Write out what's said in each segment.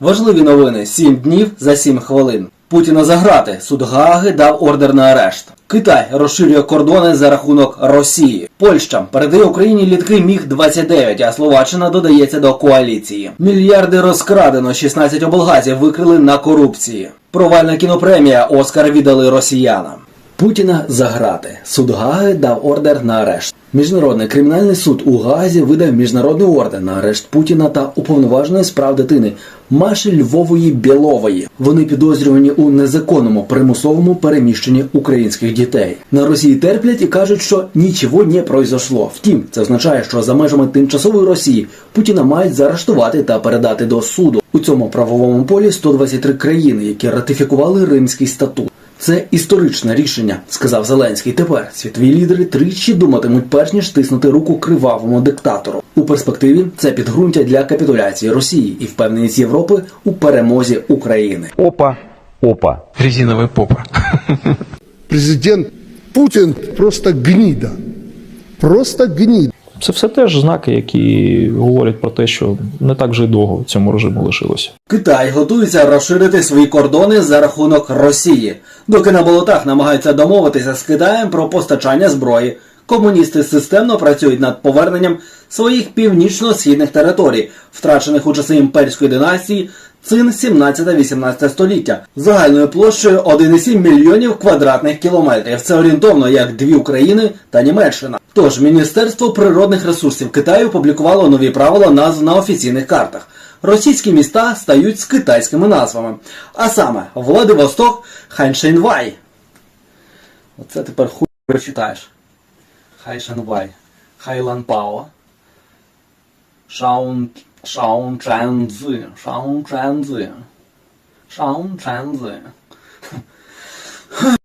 Важливі новини: 7 днів за 7 хвилин. Путіна заграти. Суд Гааги дав ордер на арешт. Китай розширює кордони за рахунок Росії. Польща передає Україні літки Міг 29 а Словаччина додається до коаліції. Мільярди розкрадено. 16 облгазів викрили на корупції. Провальна кінопремія Оскар віддали росіянам. Путіна заграти. Суд Гаги дав ордер на арешт. Міжнародний кримінальний суд у Гаазі видав міжнародний ордер на арешт Путіна та уповноваженої справ дитини Маші Львової Білової. Вони підозрювані у незаконному примусовому переміщенні українських дітей. На Росії терплять і кажуть, що нічого не произошло. Втім, це означає, що за межами тимчасової Росії Путіна мають заарештувати та передати до суду. У цьому правовому полі 123 країни, які ратифікували Римський статут. Це історичне рішення, сказав Зеленський. Тепер світові лідери тричі думатимуть перш ніж тиснути руку кривавому диктатору. У перспективі це підґрунтя для капітуляції Росії і впевненість Європи у перемозі України. Опа, опа. Резиновая попа. Президент Путин просто гнида. Просто гнида. Це все теж знаки, які говорять про те, що не так вже й довго цьому режиму лишилося. Китай готується розширити свої кордони за рахунок Росії. Доки на болотах намагаються домовитися з Китаєм про постачання зброї. Комуністи системно працюють над поверненням своїх північно-східних територій, втрачених у часи імперської династії цин 17-18 століття, загальною площею 1,7 мільйонів квадратних кілометрів. Це орієнтовно як дві України та Німеччина. Тож Міністерство природних ресурсів Китаю опублікувало нові правила назв на офіційних картах. Російські міста стають з китайськими назвами, а саме Владивосток, Ханьшенвай. Оце тепер хуй прочитаєш. Хайшенвай, Хайланпао, Шаун, Шаун Чанзи, Шаун Чанзи, Шаун Чанзи.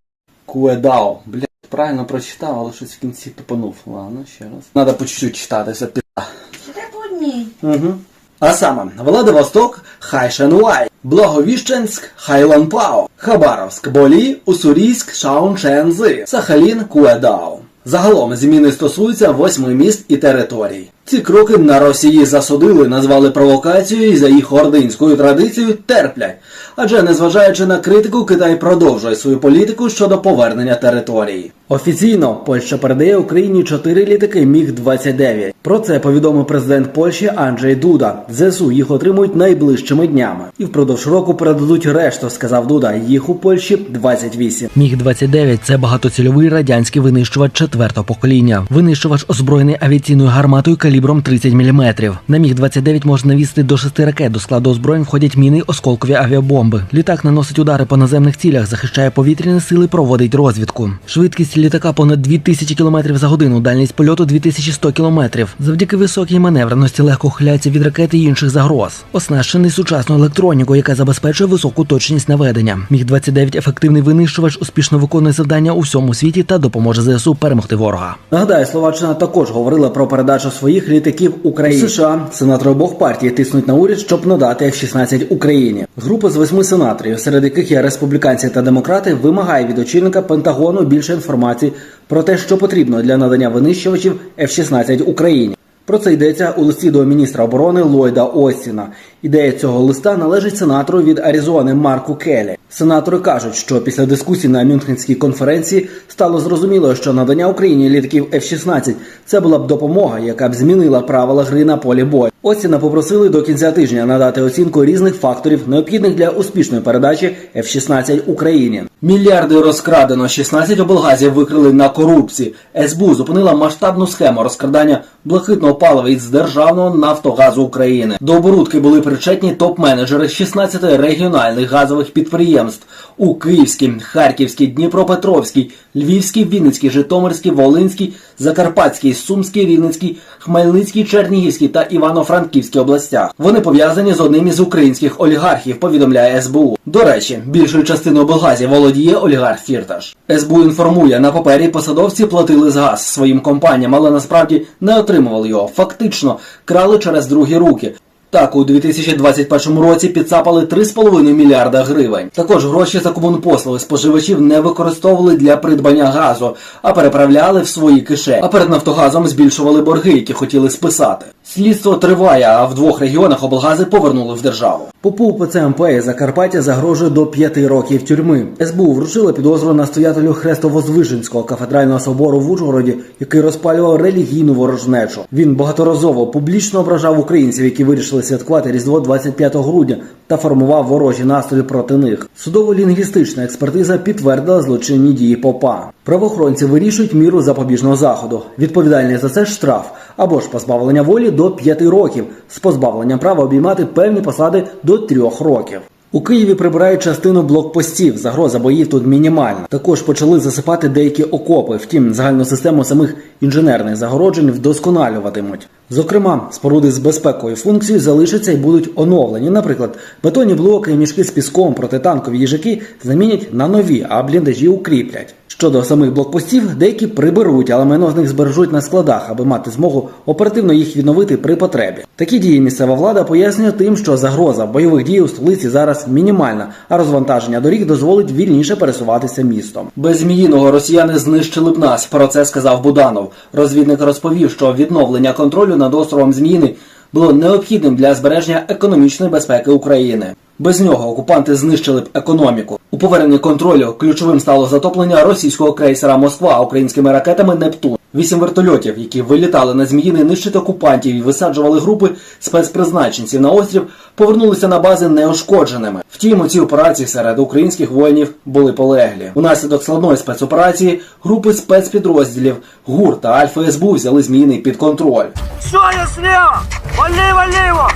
Куедао. Блядь, правильно прочитав, але щось в кінці тупанув. Ладно, ще раз. Надо по чуть-чуть читати, все пізда. Читай по одній. Угу. А саме Владивосток, Хайшенуай, Благовіщенськ, Хайланпао, Хабаровськ, Болі, Уссурійськ, Шаунчензи, Сахалін, Куедао. Загалом зміни стосуються восьми міст і територій. Ці кроки на Росії засудили, назвали провокацією і за їх ординською традицією терплять. Адже незважаючи на критику, Китай продовжує свою політику щодо повернення території. Офіційно Польща передає Україні чотири літаки Міг-29. Про це повідомив президент Польщі Анджей Дуда. ЗСУ їх отримують найближчими днями. І впродовж року передадуть решту, сказав Дуда. Їх у Польщі 28. Міг-29 – це багатоцільовий радянський винищувач четвертого покоління. Винищувач озброєний авіаційною гарматою калібром 30 мм. На Міг-29 можна навісти до шести ракет. До складу озброєнь входять міни, осколкові авіабомби. Літак наносить удари по наземних цілях, захищає повітряні сили, проводить розвідку. Швидкість літака понад 2000 км за годину, дальність польоту 2100 км. Завдяки високій маневреності легко ухиляється від ракет і інших загроз. Оснащений сучасною електронікою, яка забезпечує високу точність наведення. Міг-29 ефективний винищувач успішно виконує завдання у всьому світі та допоможе ЗСУ перемогти ворога. Нагадаю, Словаччина також говорила про передачу своїх літаків України. США сенатори обох партій тиснуть на уряд, щоб надати F-16 Україні. Група з восьми сенаторів, серед яких є республіканці та демократи, вимагає від очільника Пентагону більше інформації про те, що потрібно для надання винищувачів F-16 Україні. Про це йдеться у листі до міністра оборони Ллойда Остіна. Ідея цього листа належить сенатору від Аризони Марку Келі. Сенатори кажуть, що після дискусій на Мюнхенській конференції стало зрозуміло, що надання Україні літаків F-16 – це була б допомога, яка б змінила правила гри на полі бою. Остіна попросили до кінця тижня надати оцінку різних факторів, необхідних для успішної передачі F-16 Україні. Мільярди розкрадено, 16 облгазів викрили на корупції. СБУ зупинила масштабну схему розкрадання блакитного палива із державного Нафтогазу України. До оборудки були причетні топ-менеджери 16 регіональних газових підприємств у Київській, Харківській, Дніпропетровській, Львівській, Вінницькій, Житомирській, Волинській, Закарпатській, Сумській, Рівненській, Хмельницькій, Чернігівській та Івано-Франківській областях. Вони пов'язані з одним із українських олігархів, повідомляє СБУ. До речі, більшою частиною облгазів володіє олігарх Фірташ. СБУ інформує, на папері посадовці платили за газ своїм компаніям, але насправді не отримували його. Фактично крали через другі руки. Так, у 2021 році підцапали 3,5 мільярда гривень. Також гроші за комунпослуги споживачів не використовували для придбання газу, а переправляли в свої кишені. А перед Нафтогазом збільшували борги, які хотіли списати. Слідство триває, а в двох регіонах облгази повернули в державу. Попу ПЦМП із Закарпаття загрожує до п'яти років тюрми. СБУ вручила підозру настоятелю Хрестовозвиженського кафедрального собору в Ужгороді, який розпалював релігійну ворожнечу. Він багаторазово публічно ображав українців, які вирішили святкувати Різдво 25 грудня, та формував ворожі настрої проти них. Судово-лінгвістична експертиза підтвердила злочинні дії попа. Правоохоронці вирішують міру запобіжного заходу. Відповідальний за це штраф або ж позбавлення волі до 5 років з позбавленням права обіймати певні посади до 3 років. У Києві прибирають частину блокпостів. Загроза боїв тут мінімальна. Також почали засипати деякі окопи. Втім, загальну систему самих інженерних загороджень вдосконалюватимуть. Зокрема, споруди з безпекою функцією залишаться і будуть оновлені. Наприклад, бетонні блоки і мішки з піском протитанкові їжаки замінять на нові, а бліндажі укріплять. Щодо самих блокпостів, деякі приберуть, але майно з них збережуть на складах, аби мати змогу оперативно їх відновити при потребі. Такі дії місцева влада пояснює тим, що загроза бойових дій у столиці зараз мінімальна, а розвантаження доріг дозволить вільніше пересуватися містом. Без зміїного росіяни знищили б нас. Про це сказав Буданов. Розвідник розповів, що відновлення контролю над островом Зміїний було необхідним для збереження економічної безпеки України. Без нього окупанти знищили б економіку. У поверненні контролю ключовим стало затоплення російського крейсера Москва українськими ракетами Нептун. Вісім вертольотів, які вилітали на зміїни нищити окупантів і висаджували групи спецпризначенців на острів, повернулися на бази неошкодженими. Втім, у цій операції серед українських воїнів були полеглі. Унаслідок складної спецоперації групи спецпідрозділів ГУР та Альфа СБУ взяли зміїний під контроль. Все, я слева! Вали, его!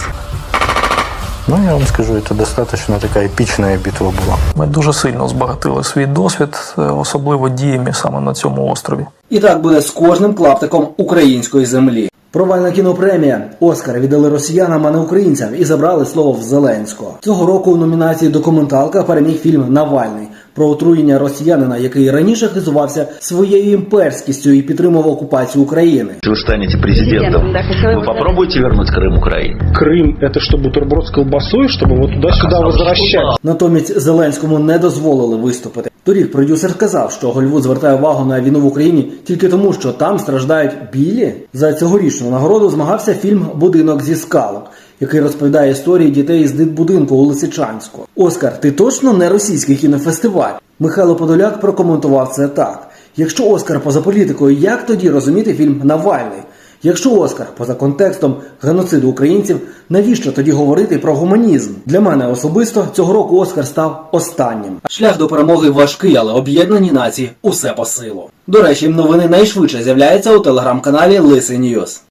Ну, я вам скажу, это достаточно такая эпичная битва была. Ми дуже сильно збагатили свій досвід, е, особливо діями саме на цьому острові. І так буде з кожним клаптиком української землі. Провальна кінопремія Оскар віддали росіянам, а не українцям, і забрали слово в Зеленського. Цього року у номінації документалка переміг фільм Навальний про отруєння росіянина, який раніше хизувався своєю імперськістю і підтримував окупацію України. Если вы станете президентом, Президентом, да, хотела вы бы попробуете вернуть Крым Украине? Крым это что, бутерброд с колбасой, чтобы его туда-сюда возвращать? Натомість Зеленському не дозволили виступити. Торік продюсер сказав, що Голлівуд звертає увагу на війну в Україні тільки тому, що там страждають білі. За цьогорічну нагороду змагався фільм Будинок зі скалок, який розповідає історії дітей з дитбудинку у Лисичанську. Оскар, ти точно не російський кінофестиваль? Михайло Подоляк прокоментував це так: якщо Оскар поза політикою, як тоді розуміти фільм Навальний? Якщо Оскар поза контекстом геноциду українців, навіщо тоді говорити про гуманізм? Для мене особисто цього року Оскар став останнім. Шлях до перемоги важкий, але об'єднані нації усе по силу. До речі, новини найшвидше з'являються у телеграм-каналі Лисий Ньюс.